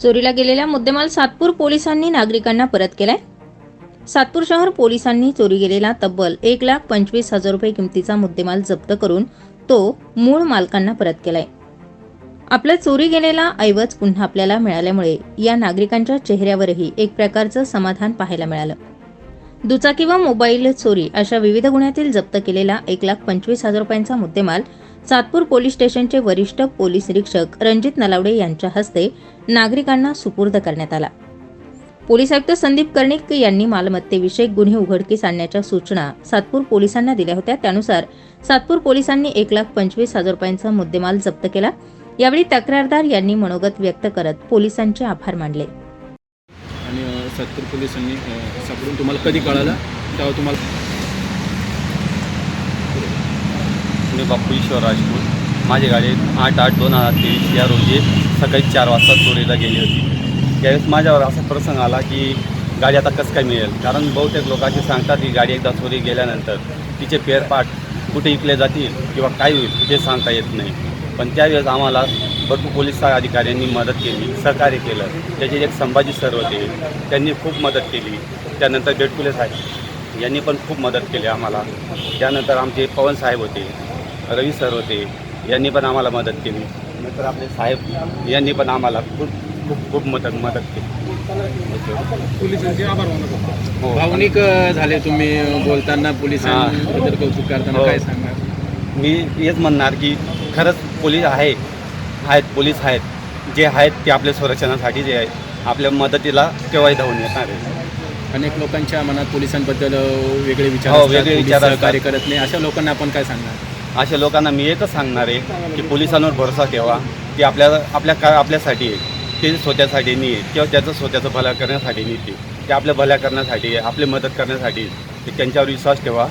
चोरीला गेलेला मुद्देमाल सातपूर पोलिसांनी नागरिकांना परत केलाय. सातपूर शहर पोलिसांनी चोरी गेलेला तब्बल एक लाख पंचवीस हजार रुपये किमतीचा मुद्देमाल जप्त करून तो मूळ मालकांना परत केलाय. आपला चोरी गेलेला ऐवज पुन्हा आपल्याला मिळाल्यामुळे या नागरिकांच्या चेहऱ्यावरही एक प्रकारचं समाधान पाहायला मिळालं. दुचाकी व मोबाईल चोरी अशा विविध गुन्ह्यातील जप्त केलेला एक लाख पंचवीस हजार रुपयांचा मुद्देमाल सातपूर पोलीस स्टेशनचे वरिष्ठ पोलीस निरीक्षक रणजित नलावडे यांच्या हस्ते नागरिकांना सुपूर्द करण्यात आला. पोलीस आयुक्त संदीप कर्णिक यांनी मालमत्तेविषयक गुन्हे उघडकीस आणण्याच्या सूचना सातपूर पोलिसांना दिल्या होत्या. त्यानुसार सातपूर पोलिसांनी एक लाख पंचवीस हजार रुपयांचा मुद्देमाल जप्त केला. यावेळी तक्रारदार यांनी मनोगत व्यक्त करत पोलिसांचे आभार मानले. आणि सातपूर पोलिसांनी सापडून तुम्हाला कधी कळालं? तेव्हा तुम्हाला मी बापू ईश्वर राजपूत. माझी गाडी आठ आठ दोन हजार तेवीस या रोजी सकाळी चार वाजता चोरीला गेली होती. त्यावेळेस माझ्यावर असा प्रसंग आला की गाडी आता कसं काय मिळेल? कारण बहुतेक लोक असे सांगतात की गाडी एकदा चोरी गेल्यानंतर तिचे पेअर पार्ट कुठे विकले जातील किंवा काय होईल ते सांगता येत नाही. पण त्यावेळेस आम्हाला भरपूर पोलीस अधिकाऱ्यांनी मदत केली सहकार्य केलं. त्याचे एक संभाजी सर होते त्यांनी खूप मदत केली. त्यानंतर बेटकुले साहेब यांनी पण खूप मदत केली आम्हाला. त्यानंतर आमचे पवन साहेब होते रवी सर होते यांनी पण आम्हाला मदत केली. नंतर आपले साहेब यांनी पण आम्हाला खूप खूप खूप मदत मदत केली. पोलिसांचे आभार हो. भावनिक झाले तुम्ही बोलताना पोलिसांबद्दल कौतुक करताना हो. काय सांगणार? मी हेच म्हणणार की खरंच पोलीस आहे आहेत पोलीस आहेत. जे आहेत ते आपल्या संरक्षणासाठी जे आहे आपल्या मदतीला केव्हाही धावून येणार आहे अनेक लोकांच्या मनात पोलिसांबद्दल वेगळे विचार हो, वेगळे पोलीस विचार. सहकार्य करत नाही. अशा लोकांना आपण काय सांगणार? अशा लोकांना मी एकच सांगणार आहे की पोलिसांवर भरोसा ठेवा की आपल्या आपल्या का आपल्यासाठी आहे. ते स्वतःसाठी नाही आहे किंवा त्याचं स्वतःचं भला करण्यासाठी नाही ते. ते आपल्या भल्या करण्यासाठी आहे आपली मदत करण्यासाठी ते त्यांच्यावर विश्वास ठेवा.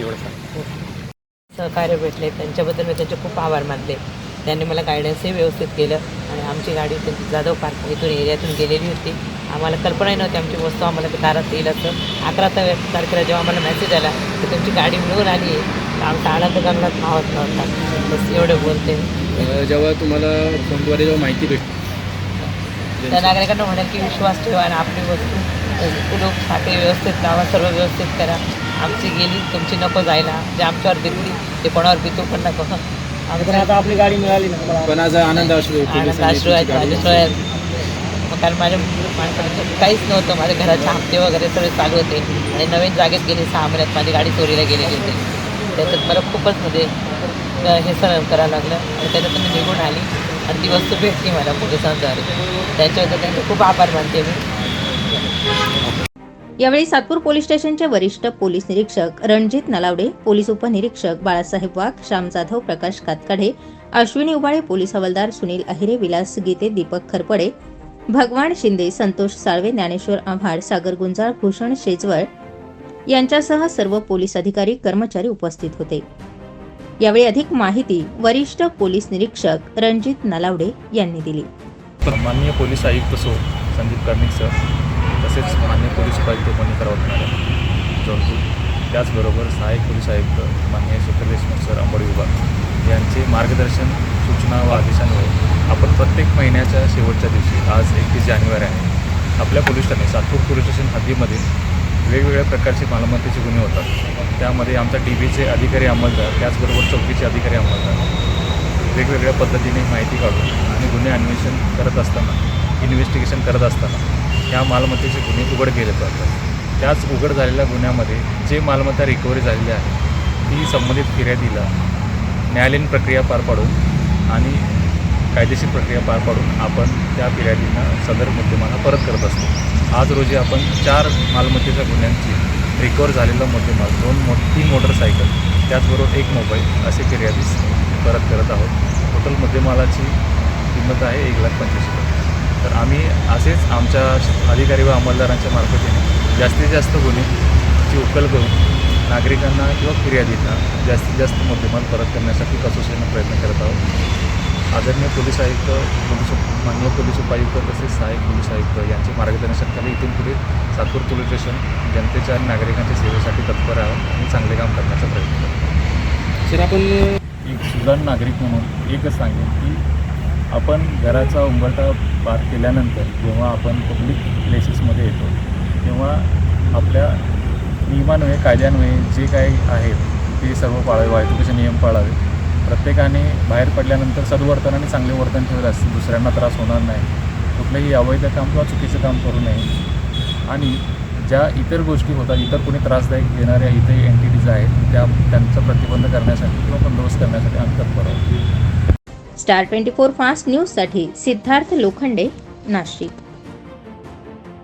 एवढं सांग सहकार्य भेटले त्यांच्याबद्दल मी त्यांचे खूप आभार मानले. त्यांनी मला गायडन्सही व्यवस्थित केलं आणि आमची गाडी जाधव पार्क इथून एरियातून गेलेली होती. आम्हाला कल्पनाही नव्हती आमची वस्तू आम्हाला दारात येईल असं. अकरा तारखेला जेव्हा आम्हाला मेसेज आला की तुमची गाडी मिळून आली आहे. तर आमचा आनंद गगनात मावत नव्हता बस एवढं बोलते. अ, जेव्हा तुम्हाला फोनद्वारे जेव्हा माहिती भेटते त्या नागरिकांना म्हणेल की विश्वास ठेवा आणि आपली वस्तू कुलूप साखळी व्यवस्थित लावा सर्व व्यवस्थित करा. आमची गेली तुमची नको जायला. जे आमच्यावर बितली ते कोणावर बितू पण नको. आता आपली गाडी मिळाली ना. तुम्हाला पण आज आनंद असू आनंद आहेत आहेत. मग कारण माझ्या काहीच नव्हतं. माझ्या घराचे हप्ते वगैरे सगळे चालू होते. आणि नवीन जागेत गेले सहा महिन्यात. माझी गाडी चोरीला गेलेली होती. त्याच्यात मला खूपच म्हणजे हे सहन करावं लागलं. आणि त्याच्यात मी निघून आली. आणि ती वस्तू भेटली मला पोलिसांद्वारे त्याच्याबद्दल त्यांचे खूप आभार मानते मी. यावेळी सातपूर पोलीस स्टेशनचे वरिष्ठ पोलीस निरीक्षक रणजित नलावडे पोलीस उपनिरीक्षक बाळासाहेब वाघ श्याम जाधव प्रकाश कातकडे अश्विनी उबाळे पोलीस हवालदार सुनील अहिरे विलास गीते दीपक खरपडे भगवान शिंदे संतोष साळवे ज्ञानेश्वर आव्हाड सागर गुंजाळ भूषण शेजवळ यांच्यासह सर्व पोलीस अधिकारी कर्मचारी उपस्थित होते. यावेळी अधिक माहिती वरिष्ठ पोलीस निरीक्षक रणजित नलावडे यांनी दिली. माननीय पोलीस आयुक्त सो संदीप कर्णिक सर तसेच माननीय पोलीस उपायुक्त मणिकर मॅडम त्याचबरोबर सहाय्यक पोलीस आयुक्त माननीय शेखर देशमुख सर अंबड विभाग यांचे मार्गदर्शन सूचना व आदेशांमुळे आपण प्रत्येक महिन्याच्या शेवटच्या दिवशी आज एकतीस जानेवारी आहे. आपल्या पोलीस ठाणे सातपूर पोलीस स्टेशन हद्दीमध्ये वेगवेगळ्या प्रकारचे मालमत्तेचे गुन्हे होतात. त्यामध्ये आमचा टी व्हीचे अधिकारी अंमलदार त्याचबरोबर चौकीचे अधिकारी अंमलदार. वेगवेगळ्या पद्धतीने माहिती काढून आणि गुन्हे अन्वेषण करत असताना इन्व्हेस्टिगेशन करत असताना ह्या मालमत्तेचे गुन्हे उघड केले जातात. त्याच उघड झालेल्या गुन्ह्यामध्ये जे मालमत्ता रिकव्हरी झालेली आहे ती संबंधित फिर्यादीला न्यायालयीन प्रक्रिया पार पाडून आणि कायदेशीर प्रक्रिया पार पाडून आपण त्या फिर्यादींना सदर मुद्देमाला परत करत असतो. आज रोजी आपण चार मालमत्तेच्या गुन्ह्यांची रिकवर झालेला मुद्देमाल दोन मो तीन मोटरसायकल त्याचबरोबर एक मोबाईल असे फिर्यादीस परत करत आहोत. टोटल मुद्देमालाची किंमत आहे एक लाख पंचवीस रुपये तर आम्ही असेच आमच्या अधिकारी व अंमलदारांच्या मार्फतीने जास्तीत जास्त गुन्हेची उकल करून नागरिकांना किंवा फिर्यादींना जास्तीत जास्त मुद्देमाल परत करण्यासाठी कसोशीनं प्रयत्न करत आदरणीय पोलीस आयुक्त पोलीस उप माननीय पोलीस उपायुक्त तसेच सहाय्यक पोलीस आयुक्त यांचे मार्गदर्शनाखाली इथून पुढे सातपूर पोलीस स्टेशन जनतेच्या आणि नागरिकांच्या सेवेसाठी तत्पर आहोत आणि चांगले काम करण्याचा प्रयत्न करतो सर आपण एक सुजाण नागरिक म्हणून एकच सांगेन की आपण घराचा उंबरठा पार केल्यानंतर जेव्हा आपण पब्लिक प्लेसेसमध्ये येतो तेव्हा आपल्या नियमान्वये कायद्यान्वये जे काही आहेत ते सर्व पाळावे वाहतुकीचे नियम पाळावे. प्रत्येकाने बाहेर पडल्यानंतर सद्वर्तन आणि चांगले वर्तन ठेवत असते. दुसऱ्यांना त्रास होणार नाही. कुठलंही अवैध काम किंवा चुकीचं काम करू नये. आणि ज्या इतर गोष्टी होतात इतर कोणी त्रासदायक देणाऱ्या इथे एंटिटीज आहेत त्या त्यांचा प्रतिबंध करण्यासाठी किंवा बंदोबस्त करण्यासाठी आम्ही तत्पर आहोत. स्टार ट्वेंटी फोर फास्ट न्यूजसाठी सिद्धार्थ लोखंडे नाशिक.